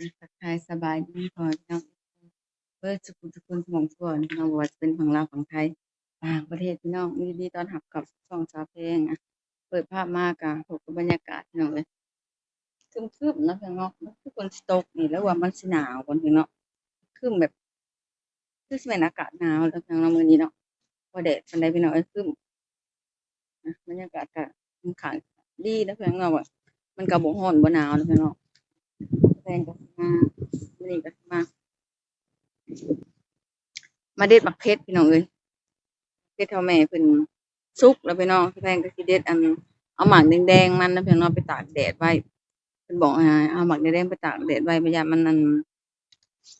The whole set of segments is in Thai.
ทักทายสบายดีพอพี่น้องเปิดสุขุทุกคนสมองส่วนน้องบ่ว่าจะเป็นฝั่งลาวฝั่งไทยต่างประเทศพี่น้องยินดีตอนรับกับช่องสาเพลงอะเปิดภาพมากอะพบกับบรรยากาศพี่น้องเลยครึมๆเนาะพี่น้องมันคือฝนสตกนี่แล้วว่ามันสิหนาวก่อนพี่น้องครึมแบบคือสิเป็นอากาศหนาวแล้วพี่น้องมือนี้เนาะบ่แดดปานใดพี่น้องเอ้ยครึมนบรรยากาศก็ค่อนข้างดีนะพี่น้องเนาะว่ามันก็บ่ร้อนบ่หนาวนะพี่น้อง แฟนก็สิมามื้อนี้ก็สิมา มาเด็ดบักเพชรพี่น้องเอ้ยเพชรเท่าแม่เพิ่นสุกแล้วพี่น้องแฟนก็สิเด็ดอันเอาหมากแดงๆมันนะพี่น้องไปตากแดดไว้เพิ่นบอกให้เอาหมากแดงๆไปตากแดดไว้บ่ยามมันนั่น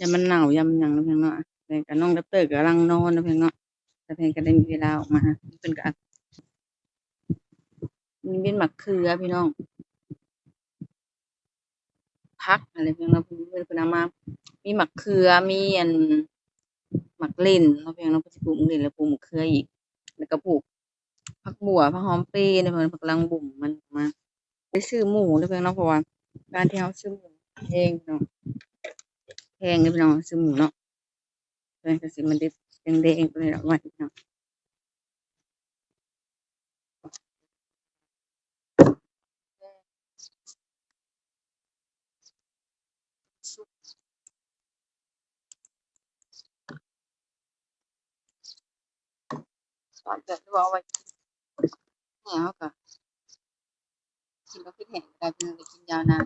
ยามมันเน่ายามมันหยังนะพี่น้องเนาะแฟนก็น้องดับเตอร์ก็กำลังนอนนะพี่น้องเนาะแต่แฟนก็ได้มีเวลาออกมาเพิ่นก็มีเป็นหมักเขือพี่น้อง พักอะไรเพียงเราเพิ่นเพิ่นเพิ่นเอามา มีหมะเขือมีอันหมักเล่นเนาเพียงเราะเพิ่นสิปลูกหมักเล่นแล้วปลูกมะเขืออีก แล้วก็ปลูกผักบัวผักหอมเปรี้ยเพิ่นเพิ่นกลังบุ่มมันออกมาไปซื้อหมูเด้อเพียงเนาเพราะว่าการที่เราซื้อหมูแพงเนาะแพงเด้อพี่น้องซื้อหมูเนาะเพิ่นก็สิมันด็ดแดงๆไปเลยดอกว่าพี่น้อง อนเกิดว่าเอาไว้แห้งเราก็กินกับพริกแห้งก็ได้พี่น้องได้กินยาวนาน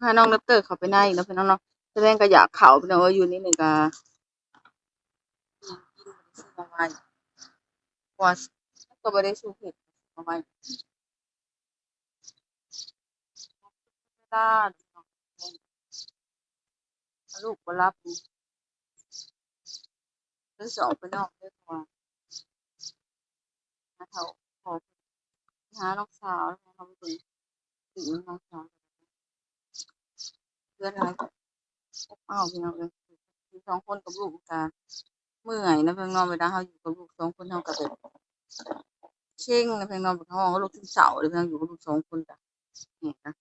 พาน้องดอกเตอร์เขาไปในเนาะพี่น้องเนาะแสดงก็อยากเข้าพี่น้องว่าอยู่นี่หนี่ก็กินกินบ่ได้ซื้อมาไว้เพราะว่าก็บ่ได้ซื้อเผ็ดมาไว้เว ลูกบ่หลับนี่เลยสิออกไปนอกด้อเพราะว่าหาเฒ่าขอหาน้องสาวแล้วน้องเพิ่นสิน้องสาวเพื่อนหลายอบอ้าวพี่น้องเอ้ยอยู่สองคนกับลูกก็เมื่อยนะเพิ่นเนาะเวลาเราอยู่กับลูกสองคนเราก็แบบเซ็งนะเพิ่นเนาะห้องลูกซึมเศร้าเลยเพิ่นอยู่กับลูกสองคนจ้ะนี่นะ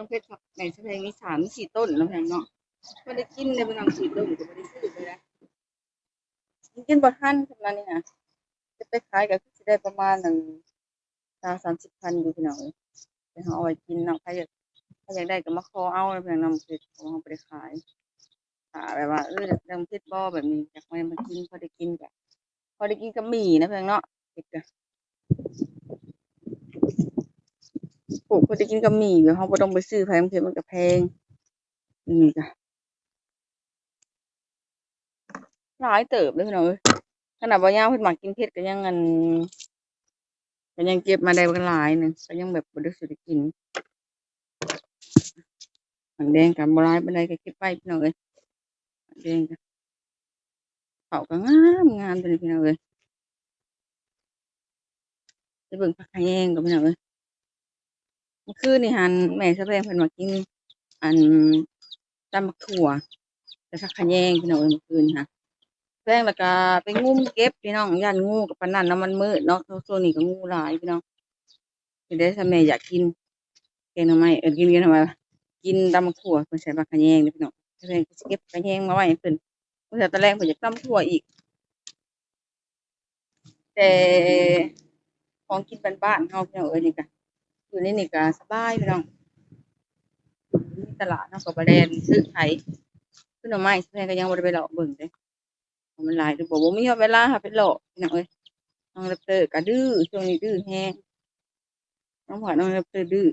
น้องเพชรในแสดงมีสามสี่ต้นแล้วเพิ่นเนาะบ่ได้กินเลยเพิ่นเอาสี่ต้นก็บ่ได้ซื้อเลยนะกินบ่ทันสำนั้นนี่นะจะไปขายก็คือสิได้ประมาณหนั่น20-30,000อยู่พี่น้องเอ้ยแต่เราเอาไว้กินเนาะใครอยากใครอยากได้ก็มาขอเอาเพิ่นเนาะเพชรเพราะว่าเราได้ขายถ้าแบบว่าเออเรื่องเพชรบ่แบบนี้อยากมามากินพอได้กินก็พอได้กินกับหมี่นะเพิ่นเนาะเฮ็ดก็ ปลูกพอได้กินกับหมี่แบบเราบ่ต้องไปซื้อไผบางเทื่อมันก็แพงนี่ก็หลายเติบเลยพี่น้องเอ้ยขนาดบ่ย่าเพิ่นมักกินเผ็ดก็ยังอันก็ยังเก็บมาได้บักหลายหนึ่งก็ยังแบบบ่ได้สิได้กินหางแดงก็บ่หลายปานใดก็เก็บไว้พี่น้องเอ้ยหางแดงก็เขาก็งามงามตัวนี้พี่น้องเอ้ยไปเบิ่งผักขะแยงก่อนพี่น้องเอ้ย มื่อคืนนี่หันแม่ซะแพงเพิ่นมากินอันตำบักถั่วกับผักขะแยงพี่น้องเอ้ยเมื่อคืนค่ะแพงแล้วก็ไปงุ้มเก็บพี่น้องย้านงูกับปานนั้นนาะมันมืดเนาะช่วงนี้ก็งูหลายพี่น้องสิได้ถ้าแม่อยากกินแกงหน่อไมเอิ้นกินกงหน่อไมกินตำบักถั่วเพิ่นใส่ผักขะแยงเด้พี่น้องซะแพงเก็บขะแยงมาไว้เพิ่นเพิ่นตอนแรกเพิ่นอยากตำถั่วอีก แต่ของกินบ้านๆเฮาพี่น้องเอ้ยนี่ก็ อยู่ในนี่ก็สบายพี่น้องมีตลาดนาะก็บ่แล่นซื้อไผซื้อหน่อไม้ซะแพงก็ยังบ่ได้ไปเลาะเบิ่งเด้เพราะมันหลายคือบ่บ่มีเวลาหาไปเลาะพี่น้องเอ้ยน้องแรปเตอร์ก็ดื้อช่วงนี้ดื้อแฮงน้องพลอยน้องแรปเตอร์ดื้อ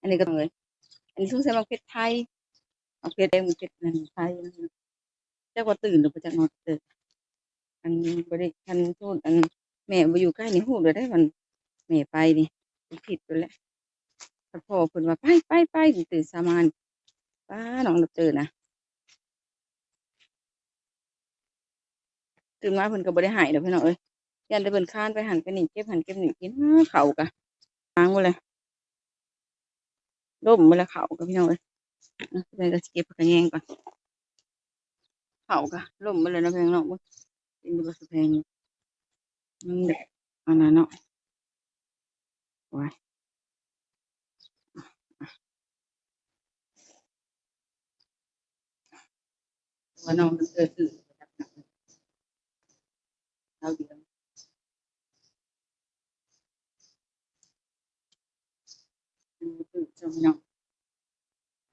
อันนี้ก็ต้องเอ้ยอันนี้สงสัยมักเผ็ดไทยมักเผ็ดแดงมักเผ็ดนั่นไทยนั่นจักว่าตื่นหรือบ่จักนอนเด้ออันบ่ได้คันโทษอันแม่บ่อยู่ใกล้นี่ฮู้เด้อได้มัน แม่ไปนี่ผิดไปแล้วพ่อเพิ่นว่าไปๆๆนี่ตื่นสามานป๊าน้องตอร์น่ะตื่นมาเพิ่นก็บ่ได้ให้ดอกพี่น้องเอ้ยยันแต่เพิ่นค้านไปหันไปนี่เก็บหันเก็บนี่กินหาข้ากะล้างหมดเลยล่มหมดล้วข้ากะพี่น้องเอ้ยนะเพิ่นก็สิเก็บกกะแยงก่อนเข้ากะล่มหมดเลยนะพี่น้องเนาะกินบ่สะแพงมันแบบอันนั้นเนาะโอ้ยว่าน้องมันเจอสื่อเอาเดียวมันตื่นเนาะ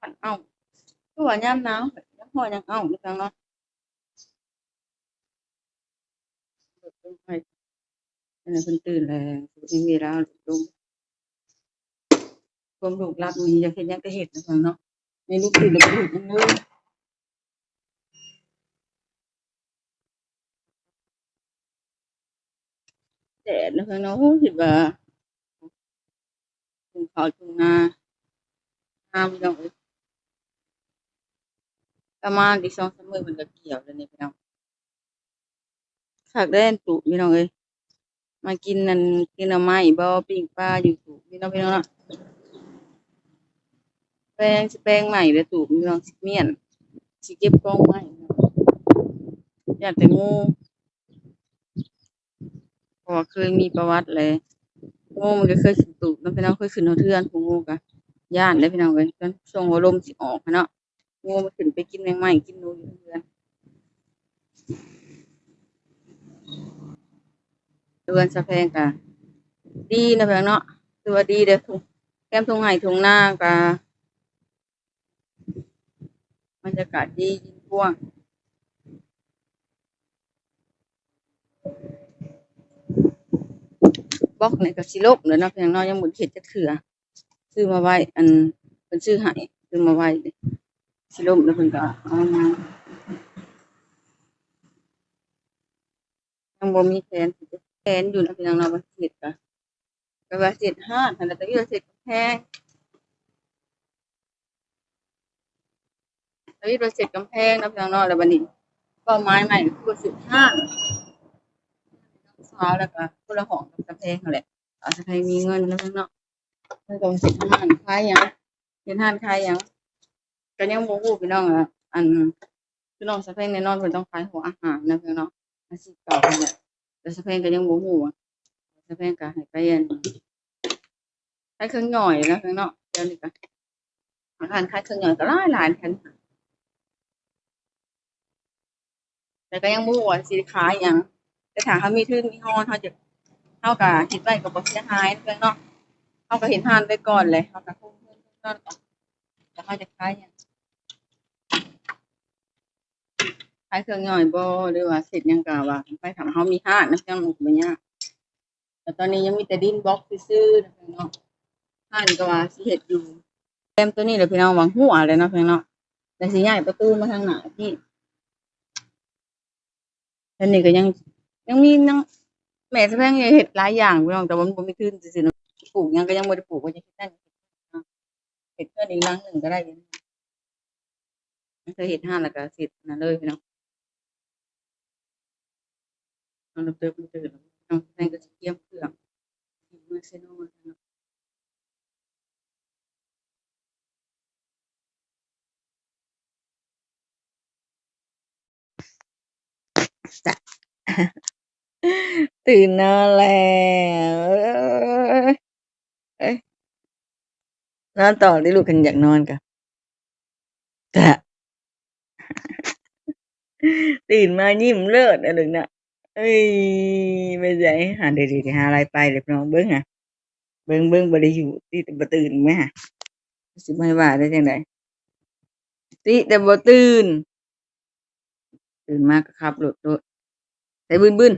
พันเอ้าก็ว่ายามหนาวยังพอยังเอ้าอยู่จังเนาะเความลูกรักมีอยากเฮ็ดหยังก็เฮ็ดจังเนาะในลูกตื่นแล้วก็เฮ็ดหยังเลยแดดนะคะเนาะคิดว่าทุ่งเขาทุ่งนาห้ามจังประมาณอีก2-3มื้อเพิ่นก็เกี่ยวแล้วนี่พี่น้องคักเด้ตุพี่น้องเอ้ยมากินนั่นกินหน่อไม้บ่ปิ้งปลาอยู่ตุพี่น้องพี่น้องเนาะ แปลงสิแปลงใหม่เด้อตุพี่น้องสิเมียนสิเก็บกองไม้เนาะย้านแต่งูพราะว่าเคยมีประวัติเลยงูมันก็เคยขึ้นตุเนาะพี่น้องเคยขึ้นเฮาเทือนผู้งูก็ย้านเด้พี่น้องเอ้ยจนช่วงหัวลมสิออกเนาะงูมันขึ้นไปกินแมงไม้กินนูอยู่เทือนเทือนสะแพงก็ดีนะพี่น้องเนาะถือว่าดีเด้อทุ่งแคมทุ่งไร่ทุ่งนาก็ บรรยากาศดีดินกว้างบล็อกในี่ก็สิล่มแล้วนาะพี่น้องเนาะยังบ่ได้เฮ็ดจักเทื่อซื้อมาไว้ อันเพิ่นซื้อให้ซื้อมาไว้สิล่มแล้วเพิ่นก็เอามายังบ่มีแผนแผนอยู่นะพี่น้องเนาะว่าสิเฮ็ดก็ก็ว่าสิเฮ็ดห้านหั่นแหละแต่ที่ว่าสิเฮ็ดกำแพง แต่ที่ว่าสิเฮ็ดกำแพงนาะพี่น้องเนาะแล้วบัดนี้เป้าหมายใหม่คือสิเฮ็ดห้านสาแล้วก็คนละหองกับกำแพงนั่นแหละอาถ้าใครมีเงินแล้วเนาะเพิ่นก็สิเฮ็ดห้านขายยังเฮ็ดห้านขายยังก็ยังบ่ฮู้พี่น้องอะอันพี่น้องสะแพงแน่นอนเพิ่นต้องขายหัวอาหารนะพี่น้องอาชีพเก่าเพิ่นแต่สะแพงก็ยังบ่ฮู้อะสะแพงก็ให้ไปอันขายเครื่องย่อยนะพี่น้องเดี๋ยวนี้ก็อาหารขายเครื่องย่อยก็หลายหลายคัน แต่ก็ยังบ่ฮู้ว่าสิขายหยังแต่ถ้าเขามีทุนมีฮ้อนเขาจะเขาก็เฮ็ดไว้ก็บ่เสียหายนะพี่อน้องเขาก็เห็นห้านไปก่อนเลยเขาก็คงเงินก่อนแล้วเขาจะขายเนี่ยงขายเครื่องย่อยโบหรือว่าเสร็จยังกะว่าไปถามเขามีห้านนะจังมันก็บ่ยากแต่ตอนนี้ยังมีแต่ดินบล็อกซื่อนะพี่น้องห้านก็ว่าสิเฮ็ดอยู่แต้มตัวนี้แหละพี่น้องหวางหัวเลยเนาะพี่น้องแต่สิย้ายประตูมาทางไหนพี่ อันนี้ก็ยังยังมีนังแม่สะแพงยังเฮ็ดหลายอย่างพี่น้องแต่ว่ามันบ่มีทุนซื่อๆเนาะปลูกหยังก็ยังบ่ได้ปลูกว่าจะเฮ็ดนั่นเห็ดเพื่อนอีกรังหนึ่งก็ได้อยู่นะเคยเห็ดห้าแล้วก็สิบนั่นเลยพี่น้องน้องเติมตื่นน้องแตงก็สิเกียมเครื่องเมื่อเซโน่ จ้ะตื่นนอนแล้วนอนต่อได้ลูกกันอยากนอนกะจ้ะตื่นมายิ้มเลิศอะไรน่ะเอ้ยไปใส่หาเดี๋ยวหาอะไรไปเดี๋ยวน้องเบิ้งอะ เบิ้งเบิ้งบ่ได้อยู่ติแต่บ่ตื่นไหมฮะสิไม่ว่าได้จังไดติแต่บ่ตื่น ตื่นมาก็ขับรถโลดใส่บึ้น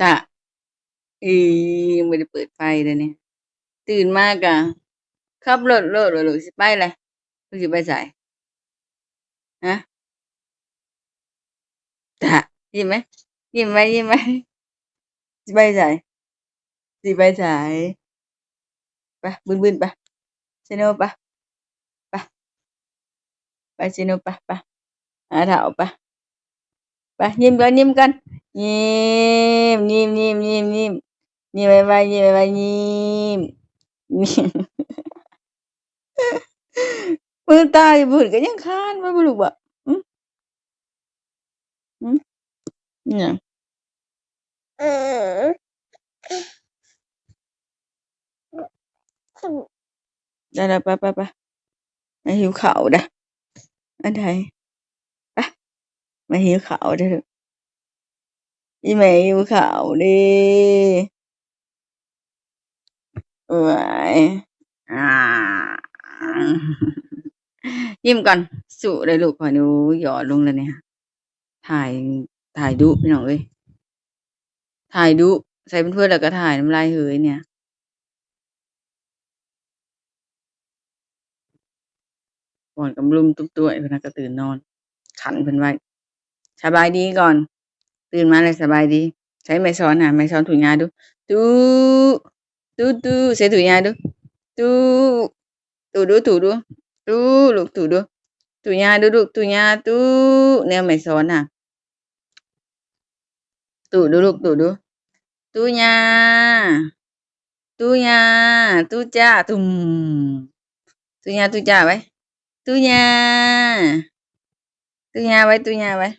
จ้ะอียังบ่ได้เปิดไฟเลยเนี่ย ตื่นมาก็ขับรถโลดว่าลูกสิไปเลยลูกสิไปไสฮะจ้ะยิ้มไหมยิ้มไหมยิ้มไหมสิไปไสสิไปไสไปบึ้นไปซิโนไปไป ไปซิโนไปไปหาเฒ่าไปไปยิ้มก่อนยิ้มก่อนยิ้มยิ้มยิ้มยิ้มยิ้มยิ้มไวๆยิ้มไวๆยิ้มยิ้มมือตายบืดก็ยังคานมาบ่ลูกบ่อืมอืมเนี่ยได้แล้วไปไปไปมาหิวข้าวด้อ อันใดไปมาหิวขาวเด้อลูกอีแม่หิวขาวเด้ว้ยอ่ายิ้มก่อนสู้เลยลูกขอหนูหยอดลงแล้วเนี่ย ถ่ายถ่ายดุพี่น้องเอ้ยถ่ายดุใส่เป็นเพื่อนแล้วก็ถ่ายน้ำลายเหยเนี่ย ก่อนกำลุมตุ้มตัวไอ้พนักก็ตื่นนอน ขันเพิ่นไว้สบายดีก่อน ตื่นมาเลยสบายดี ใช้ไม้สอนหาไม้สอนถูยาดูตู้ตู้ตู้ใช้ถูยาดูตู้ตู้ดูถูดูตู้ลูกถูดูถูยาดูลูกถูยาตู้แนวไม้สอนน่ะตู้ดูลูกตู้ดูตู้ยาตู้ยาตู้จ้าตุ่มตู้ยาตู้จ้าไว้ Tunya. Tunya bay, Tunya bay.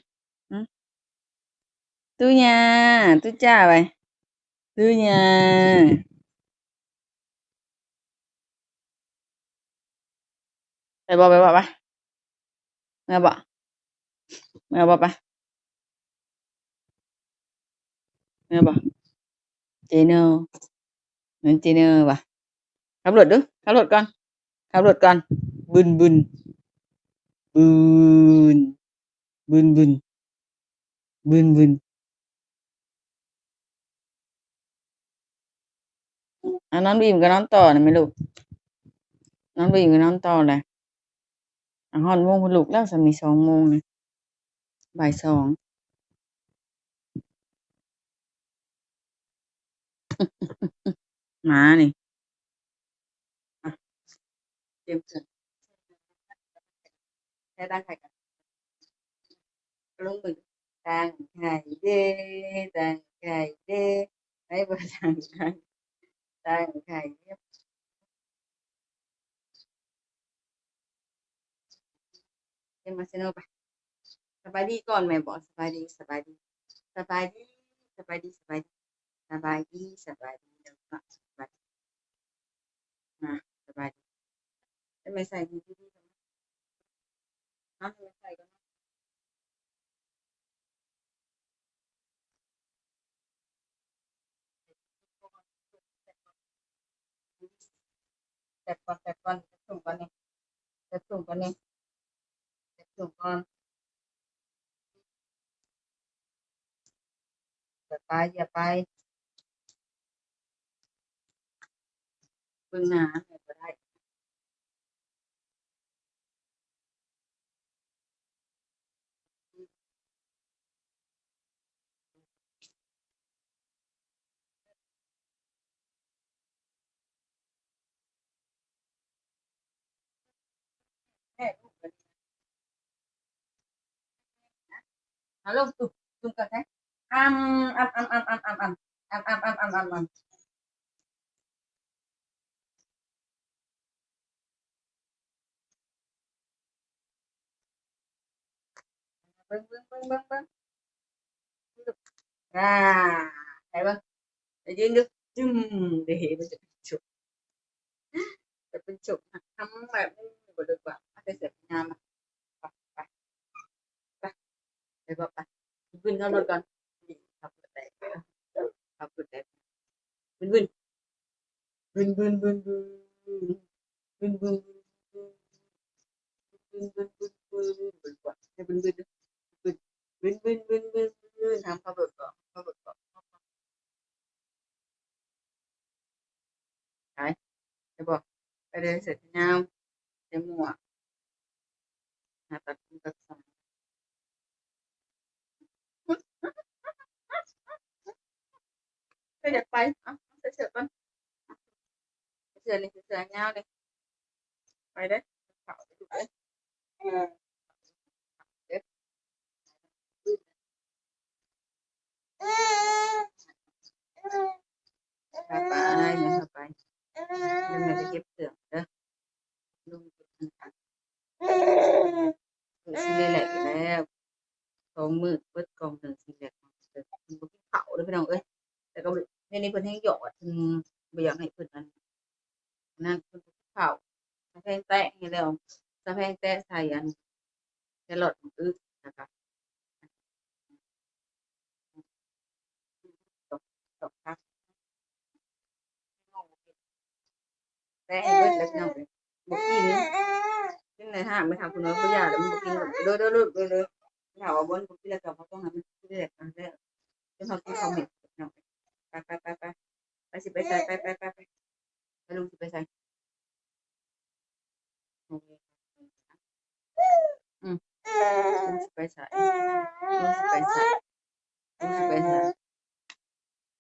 Tunya, Tucha bay. Tunya. Bay bò bay bò bay. Nghe bò. Nghe bò bay. Nghe bò. Chị nô. Chị nô bà. Khám luật đứa. Khám luật con. Khám luật con. Bùn bùn. บืนบืนบืนบืนบืนอันนั้นบีมกับน้องต่อนะไม่ลูกน้องบีมกับน้องต่อเละห้อนโมงพลุกแล้วสามีสองโมงนะบ่ายสองมานี่เตรียมจัด ตั้งไข่เด้ให้บ่ตั้งไข่ตั้งไข่เรียบเตรียมมาเซโนไปสบายดีก่อนแม่บอกสบายดีสบายดีสบายดีสบายดีสบายดีสบายดีสบายดีเดี๋ยวก่อนสบายดีมาสบายดีทำไมใส่ดีดีๆจังเนาะใส่กันเนาะแต่ก่อนแต่ก่อนแต่ส่งก่อนนี่แต่ส่งก่อนนี่แต่ส่งก่อนอย่าไปอย่าไปเบิ่งหน้าแม่บ่ได้แม่ลูกเพิ่น เอาลงตุ่มตุ่มก่อนนะอ้ำอ้ำอ้ำอ้ำอ้ำอ้ำอ้ำอ้ำอ้ำอ้ำอ้ำอ้ำอ้ำเบิ่งเ பாப்பா விண்வின் இருக்கான் win win win win win win win win Đấy, được không? Đây, sẽ nhau. สองมื้อเบิดกล่องหนึงสิแหละมันบ่กินข้าวเลยพี่น้องเอ้ยแต่ก็ในนี้เพิ่นให้หยอดเพิ่นบ่อยากให้เพิ่นนั่นนั่นเพิ่นบ่กินข้าวสะแพงแตะให้แล้วสะแพงแตะใส่อันแครอทอึกนะคะตกตกครับแตะให้เบิดแล้วพี่น้องเอ้ยบ่กินซึ่งในห้างไม่ทำคุณน้อยผู้ยาแล้วมันบ่กินเด้อเด้อเด้อเด้อ เด้อถามว่าบนบุกินแล้วกับเขาต้องทำมันกินได้กันได้จนเขากินเขาเหม็นเนาะไปไปไปไปไปสิไปใส่ไปไปไปไปไปลุงสิไปใส่โอเคอืมลุงสิไปใส่ลุงสิไปใส่ลุงสิไปใส่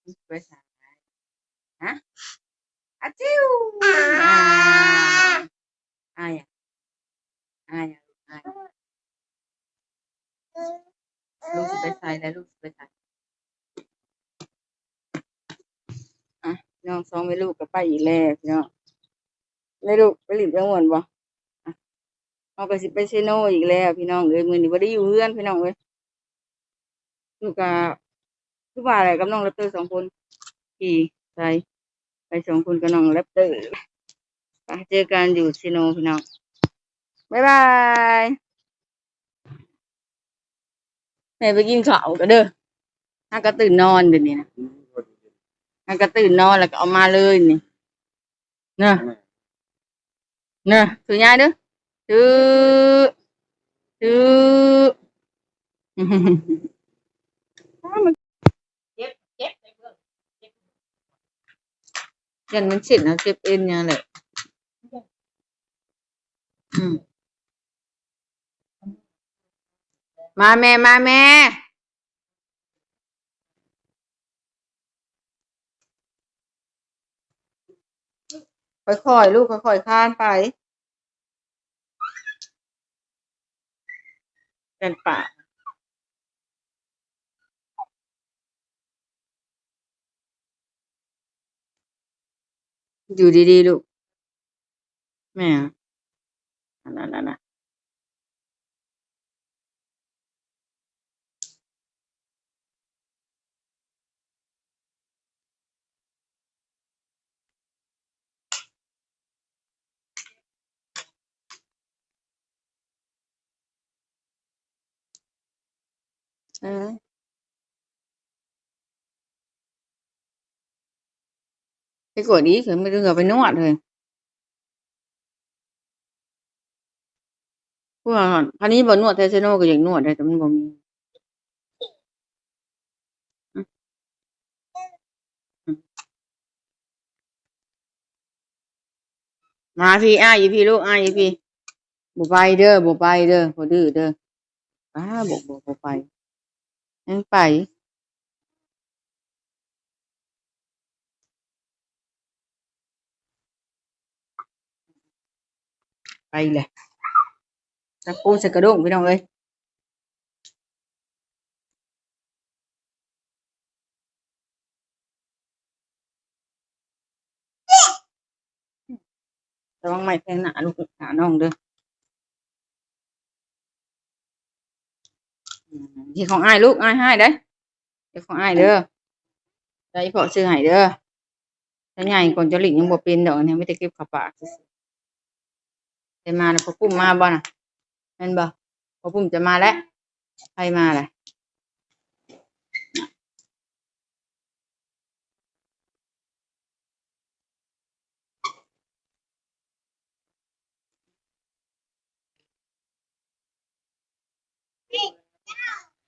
ลุงสิไปใส่ฮะอาจิ้วอ่าอ่าอย่า อายอะอายลูกสิไปใส่แล้วลูกสิไปใส่อะน้องส ไปอีกแล้วพี่น้องไม่ลูกไปหลิบจังหวนบ่ะเอาก็สิไปเซโนอีกแล้ว พี่น้องเอ้ยมือนี้บ่ได้อยู่เฮือนพี่น้องเอ้ยลูกก็คือว่าอะไรกับน้องแรปเตอร์สองคนขี่ใส่ไปสองคนกับน้องแรปเตอร์ไปเจอกันอยู่เซโนพี่น้องบ๊ายบายแม่ไปกินข้าวกันเด้อฮักก็ตื่นนอนเดี๋ยวนี้นะฮักก็ตื่นนอนแล้วก็เอามาเลยนี่ เนอะเนอะถือยายเด้อถือถือเจ็บเจ็บยันมันเจ็บนะเจ็บเอ็นเนี่ยแหละอืม มาแม่ มาแม่ ค่อยๆ ลูกค่อยๆคานไปกันป่าอยู่ดีๆ ลูก แม่อะอันนั้นนั่น เออไปกดอีกเถอะไม่ต้องเอาไปนวดเลยพวกคราวนี้บ่นวดเทสโนก็อยา กนวดได้แต่มันบ่มีอืมอืมมาพี่ ที่ของอ้ายลูกอ้ายให้ได้เดี๋ยวของอ้ายเด้อได้พอซื้อให้เด้อถ้าใหญ่ก่อนจะหลิงยังบ่เป็นดอกอันนี้ไม่ได้เก็บข้าปากจะมาแล้วพอปุ้มมาบ่น่ะแม่นบ่พอปุ้มจะมาแล้วใครมาล่ะ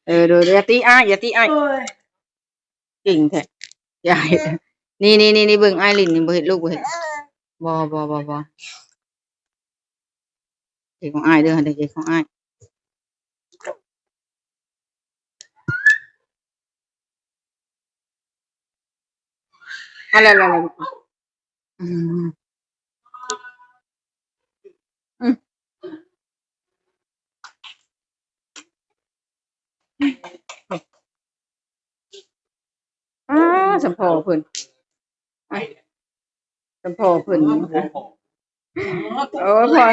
เออเดี๋ยวอย่าตีอ้ายอย่าตีอ้ายเก่งแท้อย่าเฮ็ดนี่นี่นี่นี่เบิ่งอ้ายลิ้นนี่บ่เฮ็ดลูกบ่เฮ็ดบ่บ่บ่บ่เด็กของอ้ายเด้อเด็กของอ้ายอะไรอะไรอะไรอืมอืม อ้าสมพอเพิ่นอ้ายสมพอเพิ่นโอ้พอ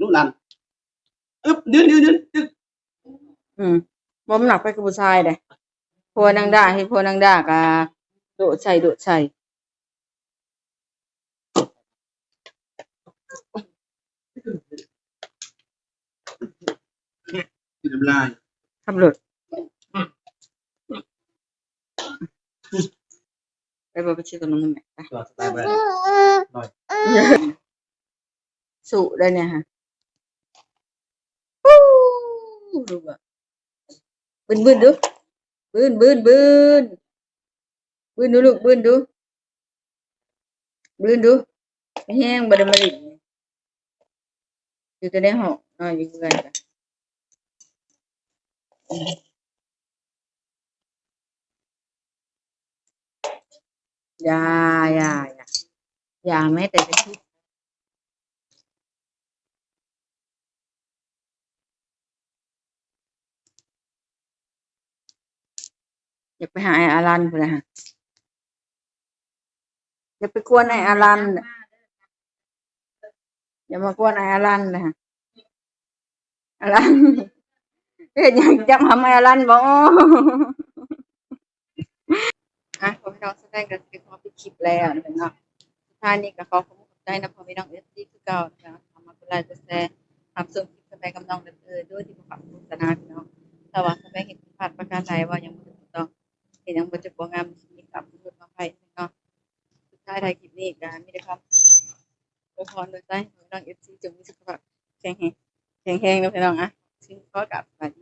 ลูกหลานอึ๊บยืนยืนยืนยืนอืมบ่มนหนักไปกับผู้ชายเด้พัวนางด่าให้พัวนางด่าก็โดดใส่โดดใส่ กินน้ำลายขับรถไปบ่ไปชิตัวน้องแม่ไปตัวสไตล์แบรนด์สุได้เนี่ยฮะฮู้ดูอะบึนบึนดูบึนบึนบึนบึนดูลูกบึนดูบึนดูไม่แห้งบ่ได้มาลิอยู่แต่ในห้องนอนอยู่กันจ้ะ อย่าอย่าอย่าอย่าแม้แต่จะคิดอยากไปหาไอ้อารันพุ่นะฮะอย่าไปกวนไอ้อารันอย่ามากวนไอ้อารันนะฮะอารัน เฮ็ดหยังจังทำไอ้อารันบ่อะขอให้น้องแสดงกันสิขอปิดคลิปแล้วนะเนาะสุดท้ายนี้ก็ขอขอบคุณใจนะพอพี่น้องเอฟซีคือเก่านะทำมาเป็นลน์เป็นแชร์ทำส่งคลิปไปกับน้องเด้อด้วยที่บ่ฝากโฆษณาพี่น้องแต่ว่าแสดงเห็นผิดพลาดประการใดว่ายังบ่ถูกต้องเห็นยังบ่จะบ่งามมีกับพูดมาไปเนาะสุดท้ายไทยคลิปนี้ก็มีแต่ครับอวยพรโดยใจของน้อง FC จงมีสุขภาพแข็งแรงแข็งแรงนะพี่น้องอะซึ่งขอกลับสวัสดี